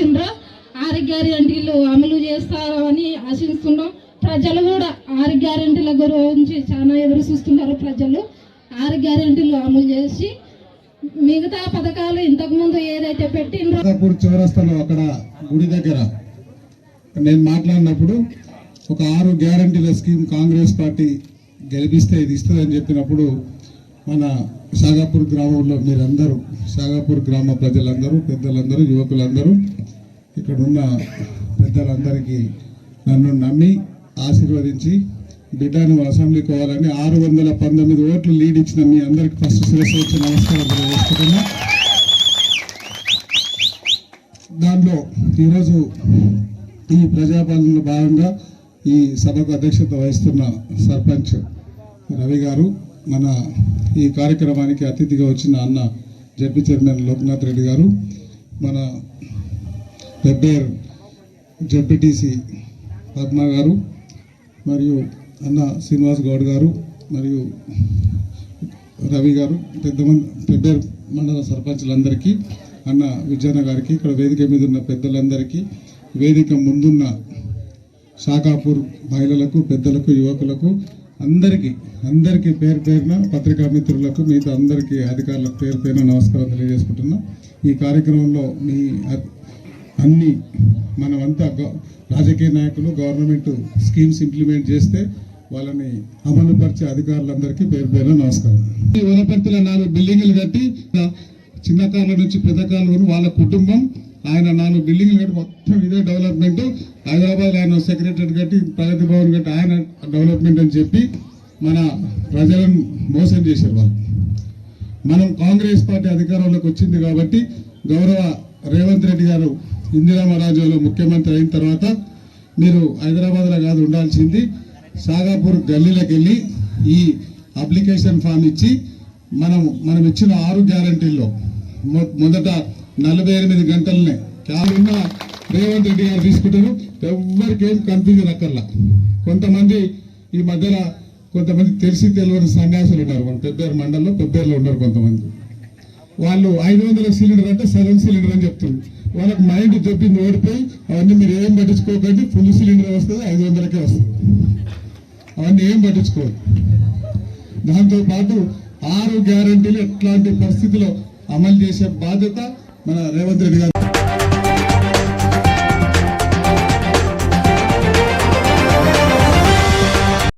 ఇచ్చిండ్రో ఆరు గ్యారంటీలు అమలు చేస్తారని ఆశిస్తున్నాం. ప్రజలు కూడా ఆరు గ్యారంటీల గురించి చాలా ఎదురు చూస్తున్నారు ప్రజలు. ఆరు గ్యారంటీలు అమలు చేసి మిగతా పథకాలు ఇంతకుముందు ఏదైతే పెట్టిండ్రోపూర్ చౌరస్తాలో అక్కడ గుడి దగ్గర నేను మాట్లాడినప్పుడు ఒక ఆరు గ్యారంటీల స్కీమ్ కాంగ్రెస్ పార్టీ గెలిపిస్తే ఇది ఇస్తుందని చెప్పినప్పుడు మన సాగాపూర్ గ్రామంలో మీరందరూ సాగాపూర్ గ్రామ ప్రజలందరూ పెద్దలందరూ యువకులందరూ ఇక్కడ ఉన్న పెద్దలందరికీ నన్ను నమ్మి ఆశీర్వదించి బిడ్డను అసెంబ్లీ అసెంబ్లీకి ఆరు వందల పంతొమ్మిది ఓట్లు లీడ్ ఇచ్చిన మీ అందరికి ఫస్ట్ శిరస్సు వచ్చి నమస్కారం తెలియజేసుకుంటున్నా. దాంట్లో ఈరోజు ఈ ప్రజాపాలనలో భాగంగా ఈ సభకు అధ్యక్షత వహిస్తున్న సర్పంచ్ రవి గారు మన ఈ కార్యక్రమానికి అతిథిగా వచ్చిన అన్న జడ్పీ చైర్మన్ లోక్నాథ్ రెడ్డి గారు మన పెబ్బేర్ జడ్పీటీసీ పద్మ గారు మరియు అన్న శ్రీనివాస్ గౌడ్ గారు మరియు రవి గారు పెద్దమంది పెబ్బేర్ మండల సర్పంచులందరికీ అన్న విజయన గారికి ఇక్కడ వేదిక మీద ఉన్న పెద్దలందరికీ వేదిక ముందున్న షాకాపూర్ మహిళలకు పెద్దలకు యువకులకు అందరికీ అందరికీ పేరు పేరున పత్రికా మిత్రులకు మిగతా అందరికీ అధికారులకు పేరు పేరున నమస్కారం తెలియజేసుకుంటున్నా. ఈ కార్యక్రమంలో మీ అన్ని మనమంతా గ- రాజకీయ నాయకులు గవర్నమెంట్ స్కీమ్స్ ఇంప్లిమెంట్ చేస్తే వాళ్ళని అమలుపరిచే అధికారులందరికీ పేరు పేరున నమస్కారం. ఈ వనపర్తిలో నాలుగు బిల్డింగులు కట్టి చిన్న కార్ల నుంచి పెద్ద కార్ల వరకు వాళ్ళ కుటుంబం ఆయన నాలుగు బిల్డింగ్లు కట్టి మొత్తం ఇదే డెవలప్మెంట్. హైదరాబాద్ ఆయన సెక్రటరీ కట్టి ప్రగతి భవన్ కట్టి ఆయన డెవలప్మెంట్ అని చెప్పి మన ప్రజలను మోసం చేశారు వాళ్ళు. మనం కాంగ్రెస్ పార్టీ అధికారంలోకి వచ్చింది కాబట్టి గౌరవ రేవంత్ రెడ్డి గారు ఇందిరామ ముఖ్యమంత్రి అయిన తర్వాత మీరు హైదరాబాద్లో కాదు ఉండాల్సింది సాగాపూర్ గల్లీలకు వెళ్ళి ఈ అప్లికేషన్ ఫామ్ ఇచ్చి మనం మనం ఇచ్చిన ఆరు గ్యారంటీల్లో మొ- మొదట నలభై ఎనిమిది గంటలనే ఉన్న రేవంత్ రెడ్డి గారు తీసుకుంటారు. ఎవరికేం కన్ఫ్యూజన్ అక్కర్లా. కొంతమంది ఈ మధ్యన కొంతమంది తెలిసి తెలియని సన్యాసులు ఉన్నారు. మన పెబ్బేరు మండలంలో పెబ్బేరులో ఉన్నారు కొంతమంది. వాళ్ళు ఐదు వందల సిలిండర్ అంటే సెవెన్ సిలిండర్ అని చెప్తుంది వాళ్ళకి మైండ్ చెప్పింది ఓడిపోయి అవన్నీ మీరు ఏం పట్టించుకోకండి ఫుల్ సిలిండర్ వస్తుంది ఐదు వందలకే వస్తుంది. అవన్నీ ఏం పట్టించుకోరు. దాంతో పాటు ఆరు గ్యారంటీలు ఎట్లాంటి పరిస్థితిలో అమలు చేసే బాధ్యత మన రేవంత్ రెడ్డి గారు